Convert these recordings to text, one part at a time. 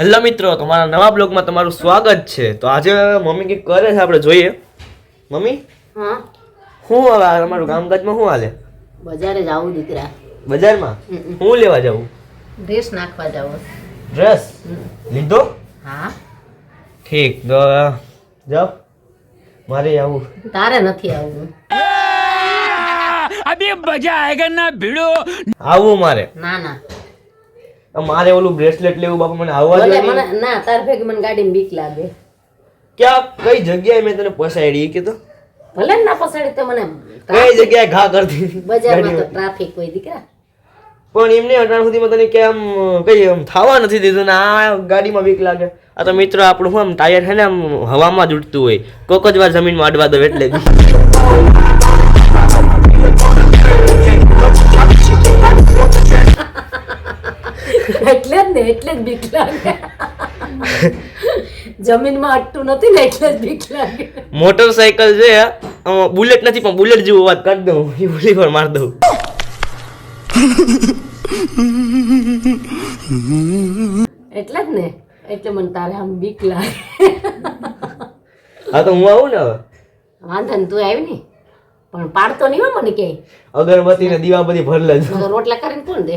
Hello મિત્રો તમારા નવા બ્લોગમાં તમારું સ્વાગત છે. તો આજે મમ્મી કંઈક કરે છે આપણે જોઈએ. મમ્મી? હા. શું હવે તમારું કામકાજમાં શું હાલે? બજારે જાવું દીકરા. બજારમાં. હું લેવા જાઉં? ડ્રેસ નાખવા જાવ. ડ્રેસ? લીધો? હા. ઠીક તો જાઓ. મારે આવું. તારે નથી આવવું. આવું મારે. ના ના. મારે ઓલું બ્રેસલેટ લેવું બાપા મને આવવા દે મને ના તાર ભેગી મને ગાડીમાં બીક લાગે. ક્યાં કઈ જગ્યાએ મેં તને પસાડી કે તો ભલે ના પસાડી તો મને કઈ જગ્યાએ ઘા કરતી? બજારમાં તો ટ્રાફિક હોય દીકરા. પણ એમને અટાણ સુધીમાં તને કેમ કઈ આમ થવા નથી દીધું ને આ ગાડીમાં બીક લાગે. આ તો મિત્રો આપણું આમ ટાયર છે ને આમ હવામાં જ ઉડતું હોય. કોક જ વાર જમીનમાં અડવા દો એટલે ને એટલે જ બીક લાગે. જમીનમાં અટતું નથી ને એટલે જ બીક લાગે. મોટરસાયકલ છે બુલેટ નથી પણ બુલેટ જેવું વાત કરી દઉં. એ બુલી પર માર દઉં. એટલે જ ને. એટલે મને તારે આમ બીક લાગે. હા તો હું આવું ને હવે? વાંધો ને તું આવી ને પણ પાડતો નહીં હો મને ક્યાંય. અગરબત્તી ને દીવા બધી ભર લેજો. રોટલા કરીને કોણ દે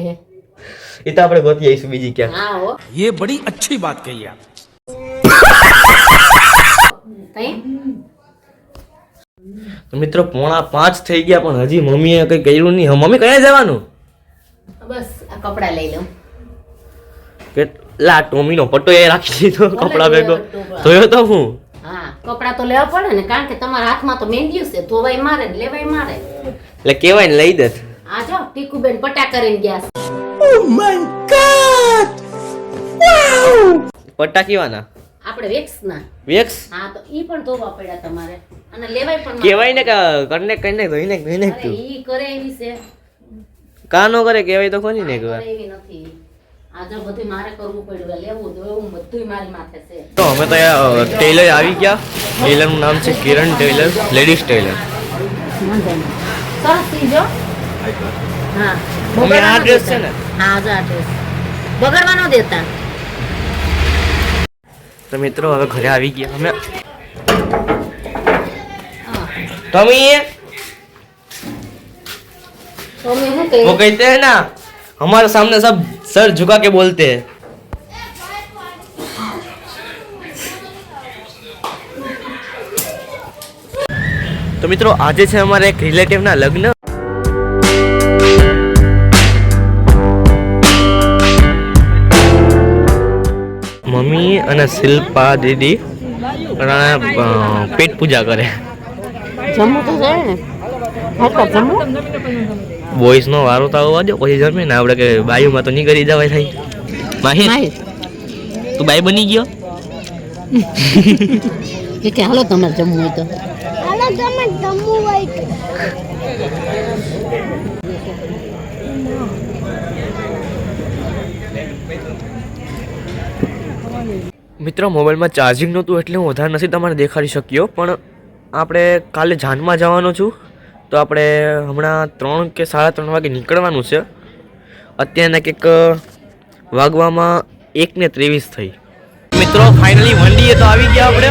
એ તો આપણે ગોતી આવીશું બીજી ક્યાં એ બડી અચ્છી વાત કહી તો મિત્રો પોણા પાંચ થઈ ગયા પણ હજી મમ્મીએ કઈ કર્યું નહીં. મમ્મી કયા જવાનું? બસ આ કપડા લઈ લઉં. કેટલા ટોમીનો પટ્ટો એ રાખી દીધો કપડા ભેગો? ધોયો તો હું. હા કપડા તો લેવા પડે ને કારણ કે તમારા હાથમાં તો મેંદ્યું છે. ધોવાય મારે લેવાય મારે. એટલે કેવાય ને લઈ દે. આ જો ટીકુબેન પટા કરીને ગયા પટ્ટા કેવાના? આપણે વેક્સ ના વેક્સ? હા તો ઈ પણ ધોવા પડ્યા તમારે. અને લેવાય પણ કેવાય ને કે કરને કરીને ધોઈને ધોઈને તું. ઈ કરે એવી છે. કા નો કરે કેવાય તો કોની ને કરે એવી નથી. આ બધું મારે કરવું પડ્યું લેવું ધોવું બધું મારી માથે છે. તો અમે તો ટેલર આવી ગયા. ટેલરનું નામ છે કિરણ ટેલર લેડીઝ ટેલર. સરસ સીજો હા મમ્મી, આ બગાડવા ન dress છે દેતા. ને? હા જો આ dress. બગાડવા ન દેતા તો મિત્રો હવે ઘરે આવી ગયા અમે હા. ટમી તો મેં શું કહ્યું? वो कहते हैं ना हमारे सामने सब सर झुका के बोलते हैं તો મિત્રો આજે છે અમારે એક રિલેટિવના લગ્ન મમ્મી અને શિલ્પા દીદી પેટ પૂજા કરે. જમવું તો જાય ને? જમવું? બોಯ್સ નો વારો તો આવવા દો પછી જમે ને આપણે કે બાયુમાં તો નહીં કરી જવાય થાય માહી. તું બાઈ બની ગયો? કે કે હાલો તમારે જમવું હોય તો. મિત્રો, મોબાઈલમાં ચાર્જિંગ નહોતું એટલે હું વધારે નથી તમારે દેખાડી શક્યો, પણ આપણે કાલે જાનમાં જવાનું છું. તો આપણે હમણાં ત્રણ કે સાડા ત્રણ વાગે નીકળવાનું છે. અત્યારના કંઈક વાગવામાં એક ને ત્રેવીસ થઈ. મિત્રો ફાઇનલી વંડીએ તો આવી ગયા આપણે.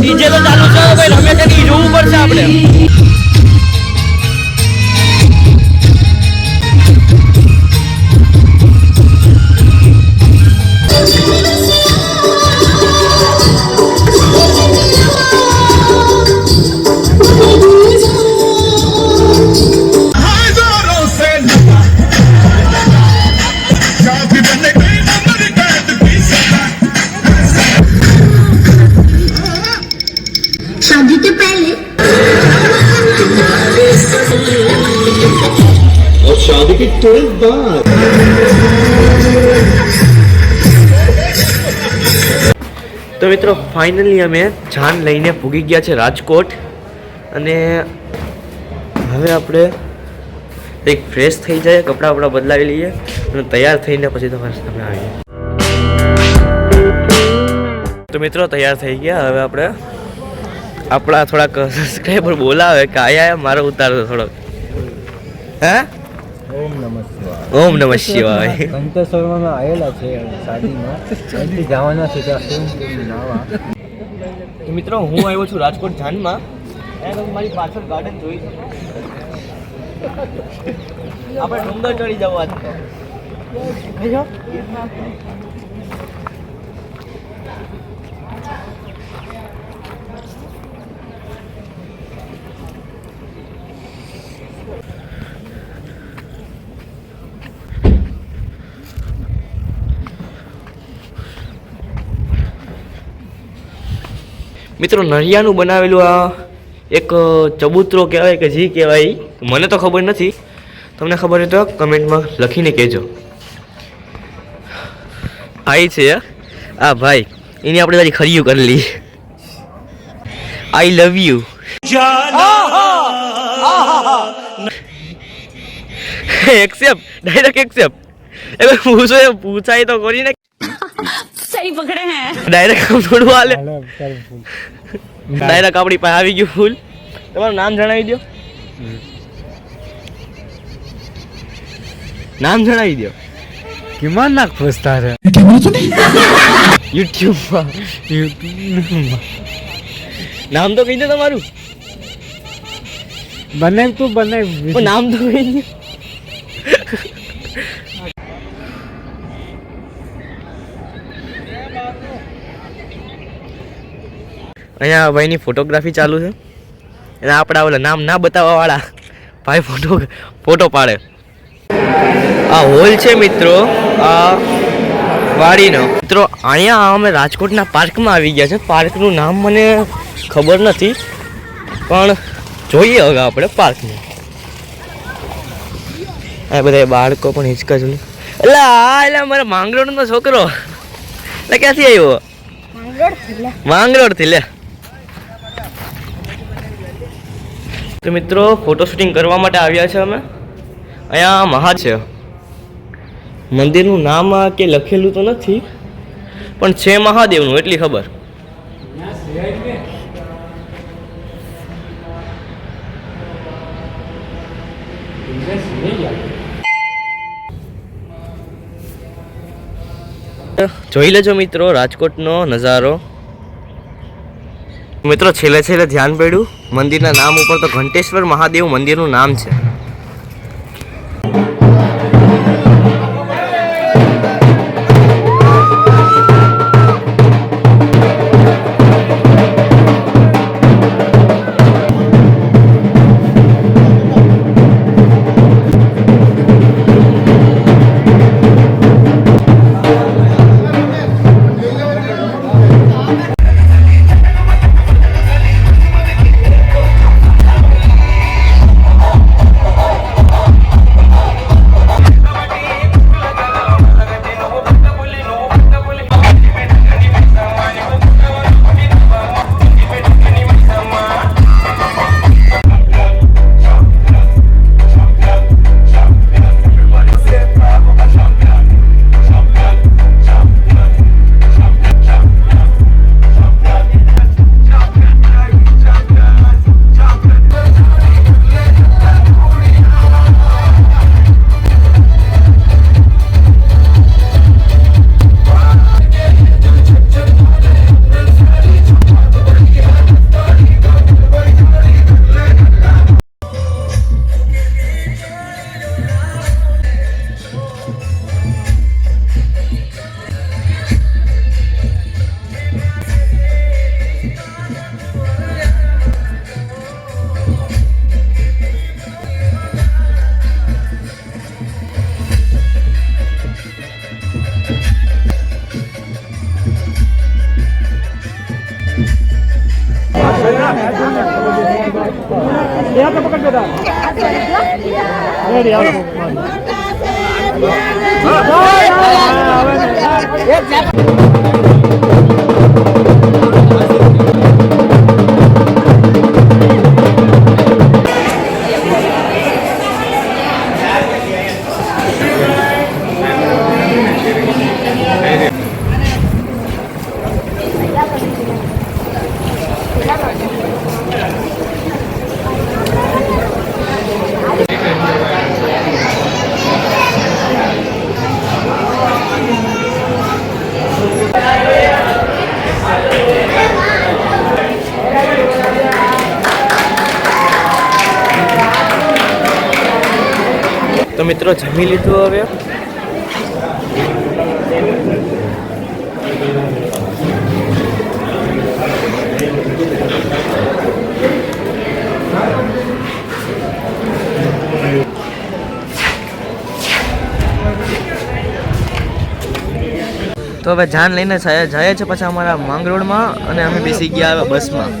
ડીજે તો ચાલુ છે, ભાઈ રમે છે જોવું પડશે આપણે. ટિકિટ તો મિત્રો ફાઇનલી અમે જાન લઈને ભૂગી ગયા છે રાજકોટ. અને હવે આપણે એક ફ્રેશ થઈ જાય કપડાં વપડા બદલાવી લઈએ અને તૈયાર થઈને પછી તમારે સામે આવીએ. તો મિત્રો, તૈયાર થઈ ગયા. હવે આપણે આપણા થોડાક સબસ્ક્રાઈબર બોલાવે કે, આયા મારો ઉતાર થોડોક. હે? ઓમ નમઃ શિવાય. ઓમ નમઃ શિવાય. કંટેશ્વરમાં આવેલા છે શાદીમાં અહીંથી જવાના છે તો મિત્રો હું આવ્યો છું રાજકોટ જાનમાં. મારી પાછળ ગાર્ડન જોઈ. આપણે ડુંગર ચડી જવા મિત્રો નળિયાનું બનાવેલું આ એક ચબૂતરો કહેવાય કે જી કહેવાય, મને તો ખબર નથી. તમને ખબર હોય તો કમેન્ટમાં લખીને કહેજો. આઈ છે આ ભાઈ, એની આપણે તારી ખરીયું કરી લઈ I love you accept direct accept એટલે પૂછો પૂછાય તો કરીને સહી પકડે હે. ડાયરેક્ટ કામ થોડું ડાયરેક્ટ આપણી પાસે આવી ગયું ફૂલ. તમારું નામ જણાવી દો નામ જણાવી દો કિમાન નાખ ફસતા રે યુટ્યુબમાં યુટ્યુબ નામ તો કહી દો તમારું. બને તું બને નામ તો કહી દો અહીંયા ભાઈની ફોટોગ્રાફી ચાલુ છે. અને આપણા ઓલા નામ ના બતાવવા વાળા ભાઈ ફોટો ફોટો પાડે. આ હોલ છે મિત્રો આ વાડીનો. મિત્રો અહીંયા અમે રાજકોટના પાર્કમાં આવી ગયા છે. પાર્કનું નામ મને ખબર નથી પણ જોઈએ હવે આપણે પાર્કને. આ બધા બાળકો પણ હિંચકા છે એટલે આ એટલે મારા માંગરોળનો છોકરો. એટલે ક્યાંથી આવ્યો? માંગરોળથી લે. તો મિત્રો ફોટો શૂટિંગ કરવા માટે આવ્યા છે અમે. અહીંયા મહા છે. મંદિરનું નામ કે લખેલું તો નથી, પણ છે મહાદેવનું, એટલી ખબર. જોઈ લેજો મિત્રો, રાજકોટનો નજારો. મિત્રો છેલ્લે છેલ્લે ધ્યાન પડ્યું. મંદિરના નામ ઉપર તો ઘંટેશ્વર મહાદેવ મંદિરનું નામ છે. यहाँ से पकड़ बेटा रेडी आओ ये તો મિત્રો, જમી લીધું હવે? તો હવે જાન લઈને જાય છે પછી અમારા માંગરોળમાં અને અમે બેસી ગયા બસમાં.